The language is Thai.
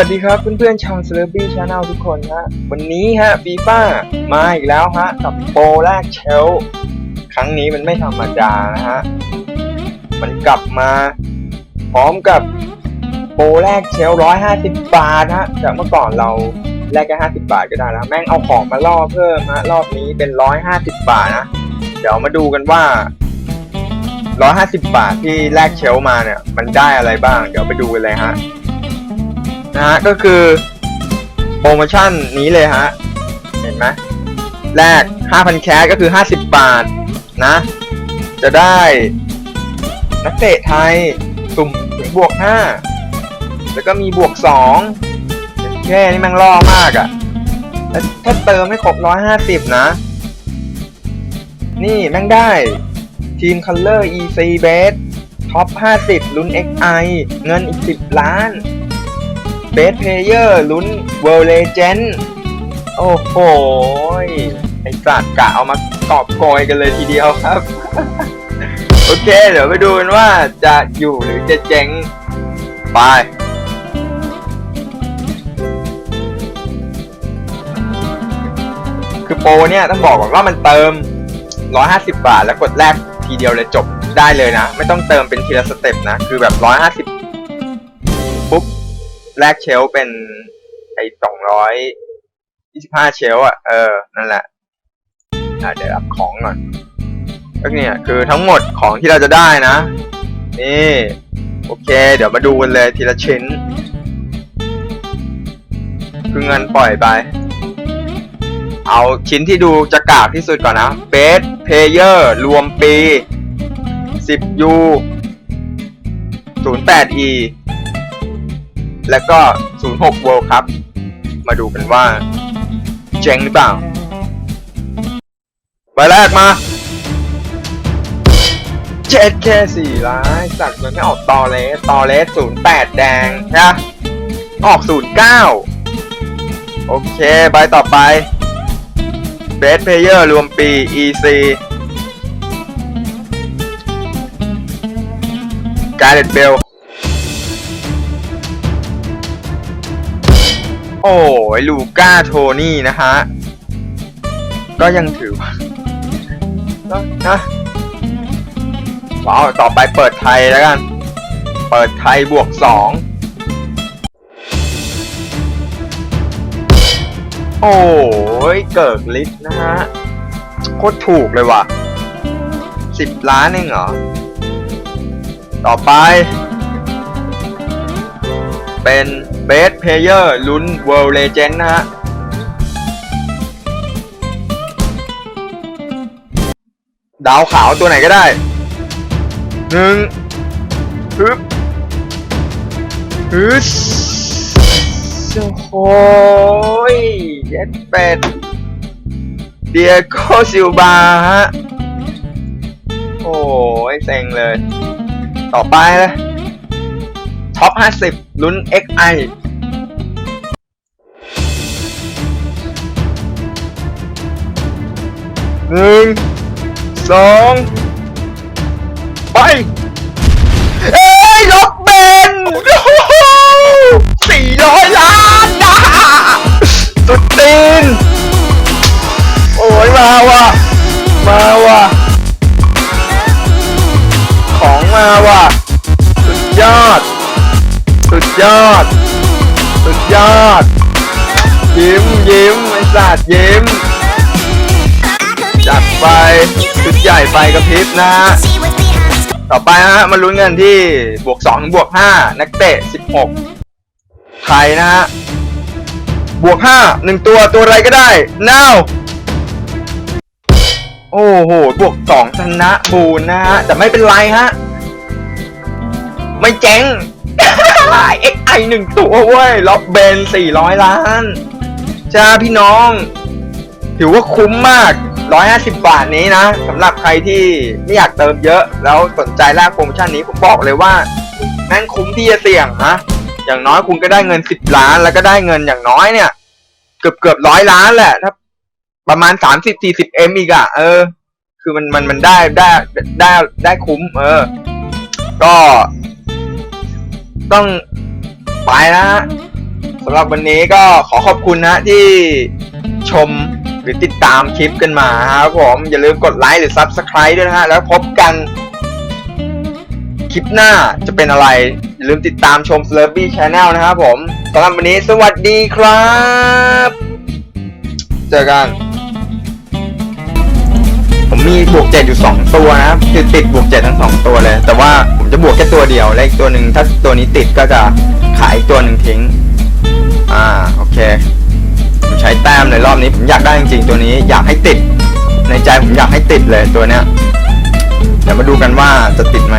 วัสดีครับเพื่อนๆชาวเซเลบี้ชาแนลทุกคนฮะวันนี้ฮะฟีฟ่ามาอีกแล้วฮะกับโปรแรกเชลครั้งนี้มันไม่ธรรมดานะฮะมันกลับมา พร้อมกับโปรแรกเชลร้อยห้าสิบบาทฮะจากเมื่อก่อนเราแลกแค่ห้าสิบาทก็ได้แล้วแม่งเอาของมาล่อเพิ่มฮะรอบนี้เป็นร้อยห้าสิบบาทนะเดี๋ยวมาดูกันว่าร้อยห้าสิบบาทที่แลกเชลมาเนี่ย มันได้อะไรบ้าง เดี๋ยวไปดูกันเลยฮะ นะฮะก็คือโปรโมชั่นนี้เลยฮะ เห็นไหมแรก 5,000 แคสก็คือ 50 บาทนะ จะได้นักเตะไทยสุ่มถึงบวก 5 แล้วก็มีบวก 2แค่นี้แม่งล่อมากอะ่ะแล้วถ้าเติมให้ครบ 150 นะ นี่แม่งได้ทีม Color EC Base ท็อป 50 ลุ้น XI เงินอีก 10 ล้าน เบสเพลเยอร์ลุ้นเวลเลเจนโอ้โห ไอ้สัตว์กะเอามากอบโกยกันเลยทีเดียวครับ โอเค เดี๋ยวไปดูกันว่าจะอยู่หรือจะเจ๊งไปคือโปรเนี่ยต้องบอกก่อนว่ามันเติม 150 บาทแล้วกดแรกทีเดียวเลยจบได้เลยนะ ไม่ต้องเติมเป็นทีละสเต็ปนะ คือแบบ 150ปุ๊บ แลกเชลเป็นไอ้สองร้อยยี่สิบห้าเชลอะเออ นั่นแหละอะเดี๋ยวรับของก่อนก็เนี่ยคือทั้งหมดของที่เราจะได้นะ นี่ โอเค เดี๋ยวมาดูกันเลยทีละชิ้น คือเงินปล่อยไป เอาชิ้นที่ดูจะกากที่สุดก่อนนะ Best Player รวมปี 10U 08E แล้วก็ 06 World ครับมาดูกันว่า เจ๋งหรือเปล่า ใบแรกมาเจ็ดแค่สี่ร้ายสัตว์มันไม่ออกตอเลสตอเลส08แดงนะออก09โอเค ใบต่อไป Best Player รวมปี EC การ์เดตเบล โอ้ยลูก้าโทนี่นะฮะ ก็ยังถือว่านะว้าว ต่อไปเปิดไทยแล้วกัน เปิดไทยบวกสองโอ้ยเกิกลิฟต์นะฮะ โคตรถูกเลยว่ะสิบล้านเองเหรอ ต่อไป เป็น Best Player ลุ้น World Legend นะฮะดาวขาวตัวไหนก็ได้หนึ่งฮึบฮึสโอ้โหยเย็ดเป็ดเดียโกซิลบาฮะ โอ้ยเซ็งเลย ต่อไปเลย ท็อป 50 ลุ้น XI หนึ่งสอง ยอด สุดยอด ยิ้มยิ้มไอ้สัตว์ยิ้ม จัดไปชุดใหญ่ไฟกระพริบนะฮะต่อไปนะฮะมาลุ้นกันที่บวก2ถึงบวก5นักเตะ 16 ไทยนะฮะ บวก 5 1 ตัวตัวอะไรก็ได้ now โอ้โห บวก 2 ชนะบูนนะฮะ แต่ไม่เป็นไรฮะ ไม่เจ๊ง XI หนึ่งตัวเว้ยล็อบเบน400ล้านจ้าพี่น้อง ถือว่าคุ้มมาก 150 บาทนี้นะสำหรับใครที่ไม่อยากเติมเยอะ แล้วสนใจแลกโปรโมชั่นนี้ผมบอกเลยว่าแม่งคุ้มที่จะเสี่ยงนะอย่างน้อยคุณก็ได้เงิน 10 ล้าน แล้วก็ได้เงินอย่างน้อยเนี่ย เกือบเกือบร้อยล้านแหละถ้าประมาณ 30-40เอ็มอีกอะเออ คือมันมันมันได้ได้ได้ได้คุ้ม เออ ก็ ต้องไปนะฮะสำหรับวันนี้ก็ขอขอบคุณนะที่ชมหรือติดตามคลิปกันมาครับผมอย่าลืมกดไลค์หรือ Subscribe ด้วยนะฮะ แล้วพบกันคลิปหน้าจะเป็นอะไร อย่าลืมติดตามชม Slurpee Channel นะครับผมสำหรับวันนี้สวัสดีครับ เจอกัน ผมมีบวกเจ็ดอยู่สองตัวนะครับคือติดบวกเจ็ดทั้งสองตัวเลย แต่ว่าผมจะบวกแค่ตัวเดียวและอีกตัวหนึ่งถ้าตัวนี้ติดก็จะขายตัวหนึ่งทิ้ง อ่าโอเค ผมใช้แต้มในรอบนี้ผมอยากได้จริงๆตัวนี้อยากให้ติด ในใจผมอยากให้ติดเลยตัวเนี้ยเดี๋ยวมาดูกันว่าจะติดไหม